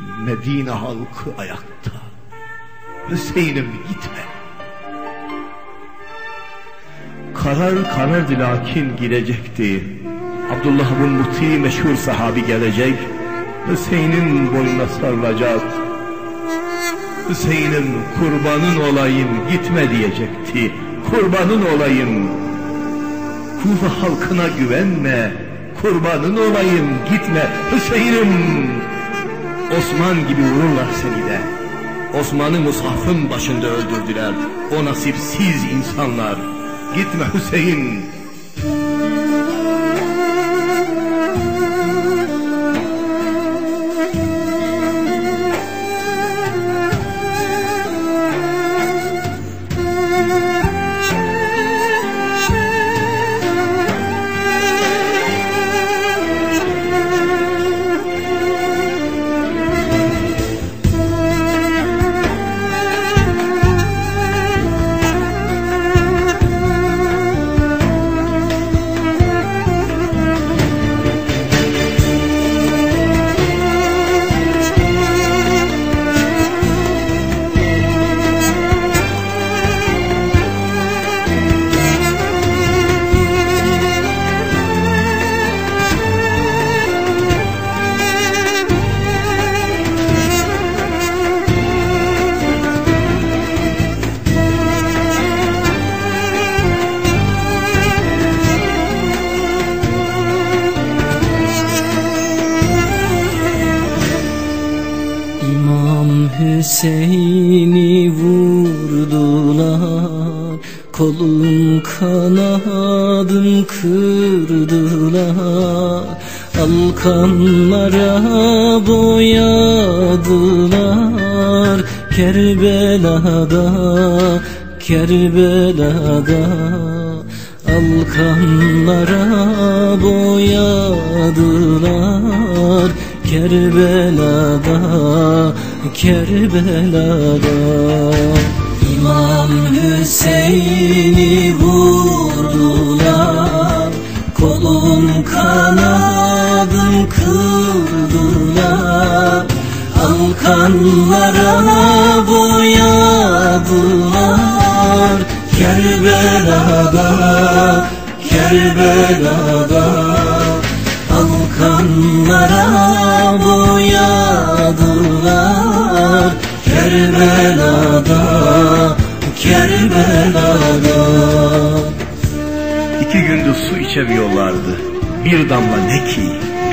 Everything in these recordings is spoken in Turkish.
Medine halkı ayakta. Hüseyin'im gitme. Karar karardı lakin girecekti. Abdullah bin Muti meşhur sahabi gelecek. Hüseyin'in boynuna sarılacak. Hüseyin'im kurbanın olayım gitme diyecekti. Kurbanın olayım. Kufa halkına güvenme. Kurbanın olayım gitme Hüseyin'im. Osman gibi vururlar seni de. Osman'ı Musaf'ın başında öldürdüler. O nasipsiz insanlar. Gitme Hüseyin. Hüseyin'i vurdular. Kolum kanadım kırdılar. Alkanlara boyadılar. Kerbela'da, Kerbela'da. Alkanlara boyadılar. Kerbela'da, Kerbela'da İmam Hüseyin'i vurdular. Kolum kanadım kırdılar. Alkanlara boyadılar. Kerbela'da, Kerbela'da İki gündür su içemiyorlardı. Bir damla ne ki,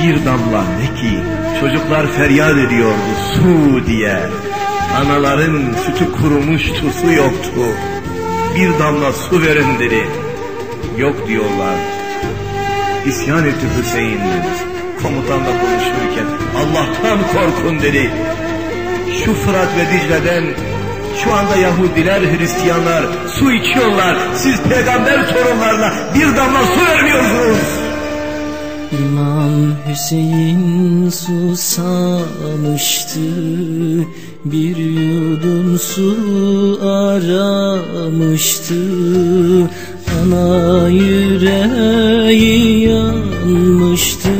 bir damla ne ki. Çocuklar feryat ediyordu su diye. Anaların sütü kurumuştu, su yoktu. Bir damla su verin dedi. Yok diyorlar. İsyan etti Hüseyin. Komutanla konuşurken Allah'tan korkun dedi. Şu Fırat ve Dicle'den şu anda Yahudiler, Hristiyanlar su içiyorlar. Siz peygamber torunlarına bir damla su vermiyorsunuz. İmam Hüseyin susamıştı Bir yudum su aramıştı Ana yüreği yanmıştı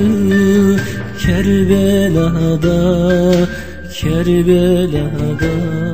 Kerbela'da, Kerbela'da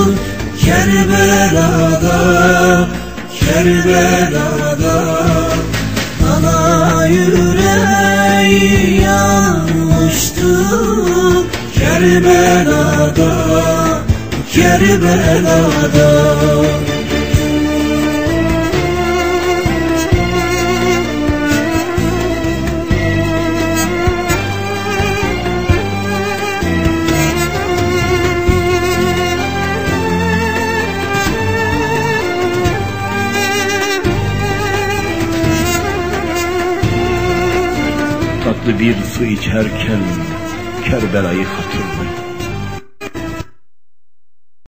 Kerbela'da, Kerbela'da Ana yüreği yanmıştı Kerbela'da, Kerbela'da Tatlı bir su içerken Kerbela'yı hatırladım.